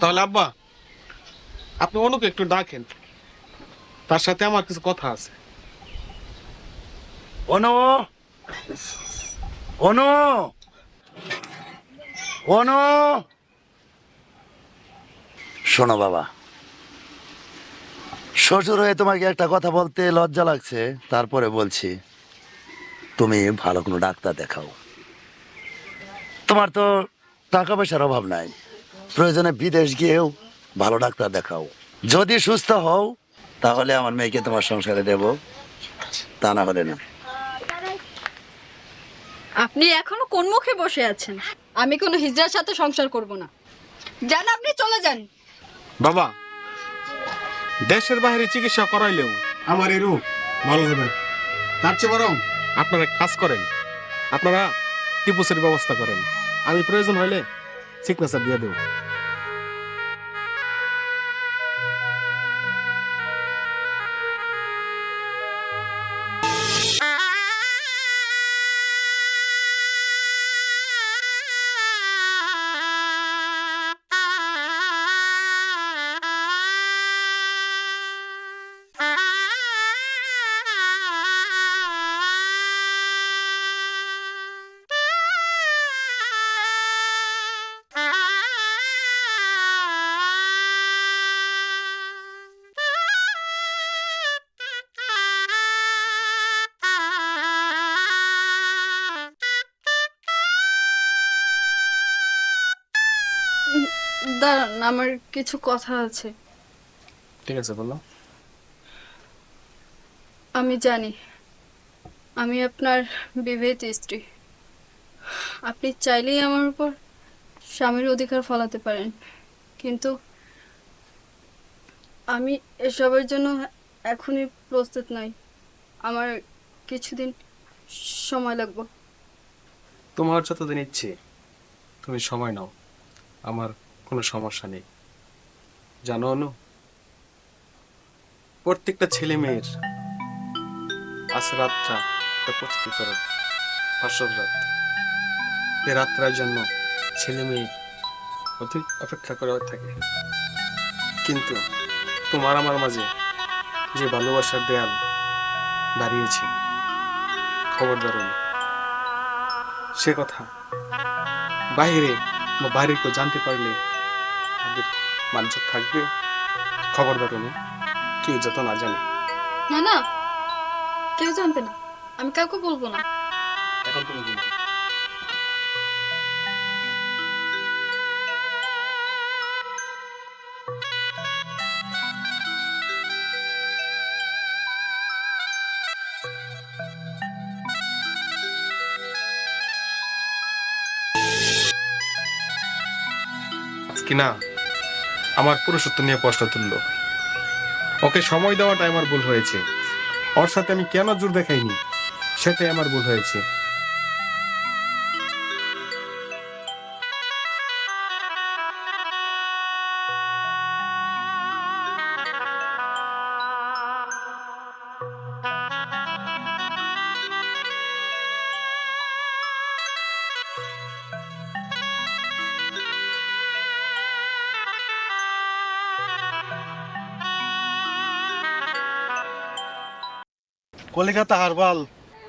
তাহলে আব্বা আপনি অনুকে একটু ডাকেন। তার সাথে আমার কিছু কথা আছে। অনু! অনু! অনু! শোনো বাবা শ্বশুর হয়ে তোমাকে একটা কথা বলতে লজ্জা লাগছে তারপরে বলছি তুমি ভালো কোনো ডাক্তার দেখাও। তোমার তো টাকা পয়সার অভাব নাই। প্রয়োজনে বিদেশ গিয়েও ভালো ডাক্তার দেখাও। যদি সুস্থ হও তাহলে আমার মেয়েকে তোমার সংসারে দেব। তা না হলে না। আপনি এখনও কোন মুখে বসে আছেন? আমি কোনো হিজড়ার সাথে সংসার করব না। যান আপনি চলে যান। বাবা দেশের বাইরে চিকিৎসা করাইলেও আমার এই রোগ ভালো হবে না। তার চেয়ে বরং আপনারা এক কাজ করেন। আপনারা টিপুসের ব্যবস্থা করেন। আমি প্রয়োজন হলে সিগনেচার দিয়ে দেবো দাঁড়ান আমার কিছু কথা আছে। ঠিক আছে বললাম আমি জানি আমি আপনার বিবাহিত স্ত্রী। আপনি চাইলেই আমার উপর স্বামীর অধিকার ফলাতে পারেন কিন্তু আমি এসবের জন্য এখনই প্রস্তুত নাই। আমার কিছুদিন সময় লাগবে। তোমার যতদিন ইচ্ছে তুমি সময় নাও। আমার কোনো সমস্যা নেই। জানো অনু? প্রত্যেকটা ছেলে মেয়ের আজ রাতটা প্রস্তুতি করে আসল রাত এই রাত্রার জন্য ছেলে মেয়ে অধিক অপেক্ষা করে থাকে। কিন্তু তোমার আমার মাঝে যে ভালোবাসার দেয়াল দাঁড়িয়েছে, খবরদার অনু। সে কথা বাইরে বা বাইরে কেউ জানতে পারলে তাদের মানুষ থাকবে। খবরদার অনু কেউ যত না জানে। না না কেউ জানবে না। আমি কাউকে বলব না। এখন তুমি বলো। না আমার পুরুষত্ব নিয়ে প্রশ্ন তুলল। ওকে সময় দেওয়াটাই আমার ভুল হয়েছে। ওর সাথে আমি কেন জোর দেখাইনি? সেটাই আমার ভুল হয়েছে। কলিকাতা হারবাল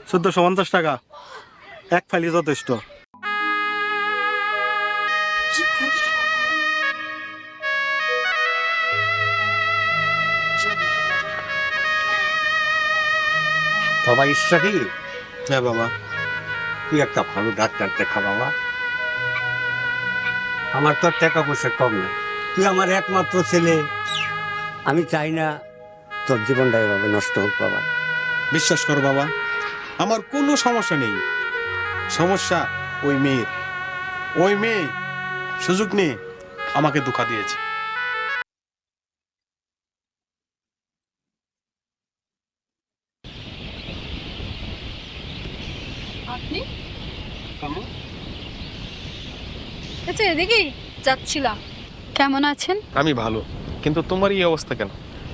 চোদ্দশো পঞ্চাশ টাকা। এক ফাইলি যথেষ্ট। বাবা ইচ্ছা কি হ্যাঁ বাবা। তুই একটা ভালো ডাক্তার দেখা বাবা। আমার তো টাকা পয়সা কম নেই। তুই আমার একমাত্র ছেলে। আমি চাই না তোর জীবনটা এভাবে নষ্ট হোক বাবা। বিশ্বাস কর বাবা আমার কোনো সমস্যা নেই। সমস্যা ওই মেয়ের। ওই মেয়ে সুযোগ নিয়ে আমাকে ধোকা দিয়েছে। আপনি? আচ্ছা যাচ্ছিলাম। কেমন আছেন? আমি ভালো কিন্তু তোমার এই অবস্থা কেন?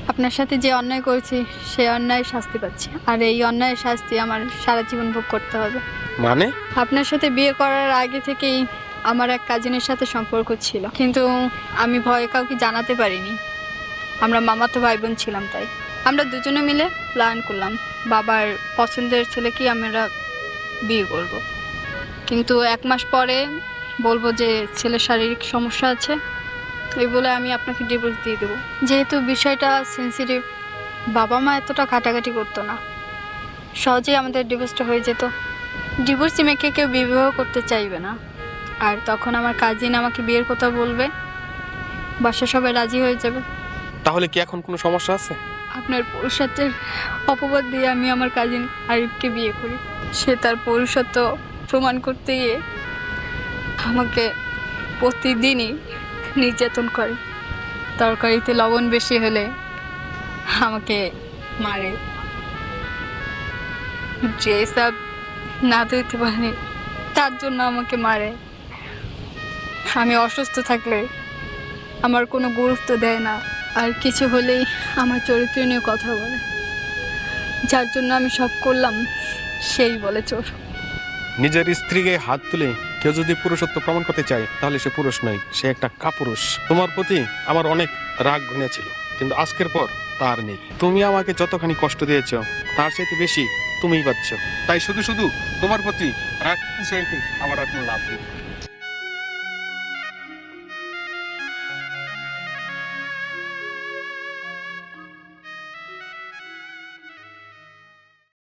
আপনার সাথে যে অন্যায় করেছি সে অন্যায়ের শাস্তি পাচ্ছি। আর এই অন্যায়ের শাস্তি আমার সারা জীবন ভোগ করতে হবে। মানে? আপনার সাথে বিয়ে করার আগে থেকেই আমার এক কাজিনের সাথে সম্পর্ক ছিল। কিন্তু আমি ভয়ে কাউকে জানাতে পারিনি। আমরা মামাতো ভাই বোন ছিলাম তাই। আমরা দুজনে মিলে প্ল্যান করলাম বাবার পছন্দের ছেলেকেই আমরা বিয়ে করব। কিন্তু এক মাস পরে বলব যে ছেলের শারীরিক সমস্যা আছে। এই বলে আমি আপনাকে ডিভোর্স দিয়ে দেবো। যেহেতু বিষয়টা সেন্সিটিভ বাবা মা এতটা ঘাটাঘাটি করতো না। সহজেই আমাদের ডিভোর্সটা হয়ে যেত। ডিভোর্সি মেয়েকে কেউ বিবাহ করতে চাইবে না। আর তখন আমার কাজিন আমাকে বিয়ের কথা বলবে বাসা সবাই রাজি হয়ে যাবে। তাহলে কি এখন কোনো সমস্যা আছে? আপনার পুরুষত্বের অপবাদ দিয়ে আমি আমার কাজিন আরিফকে বিয়ে করি। সে তার পুরুষত্ব প্রমাণ করতে গিয়ে আমাকে প্রতিদিনই নির্যাতন করে। তরকারিতে লবণ বেশি হলে আমাকে মারে। ড্রেস আপ না ধুইতে পারে, তার জন্য আমাকে মারে। আমি অসুস্থ থাকলে আমার কোনো গুরুত্ব দেয় না, আর কিছু হলেই আমার চরিত্র নিয়ে কথা বলে। যার জন্য আমি সব করলাম, সেই বলে চোর। নিজের স্ত্রীকে হাত তুলে কেউ যদি পুরুষত্ব প্রমাণ করতে চায়, তাহলে সে পুরুষ নয়, সে একটা কাপুরুষ। তোমার প্রতি আমার অনেক রাগ ঘনিয়েছিল, কিন্তু আজকের পর তার নেই। তুমি আমাকে যতখানি কষ্ট দিয়েছ, তার চাইতে বেশি তুমিই পাচ্ছ। তাই শুধু শুধু তোমার প্রতি রাগ আমার কোনো লাভ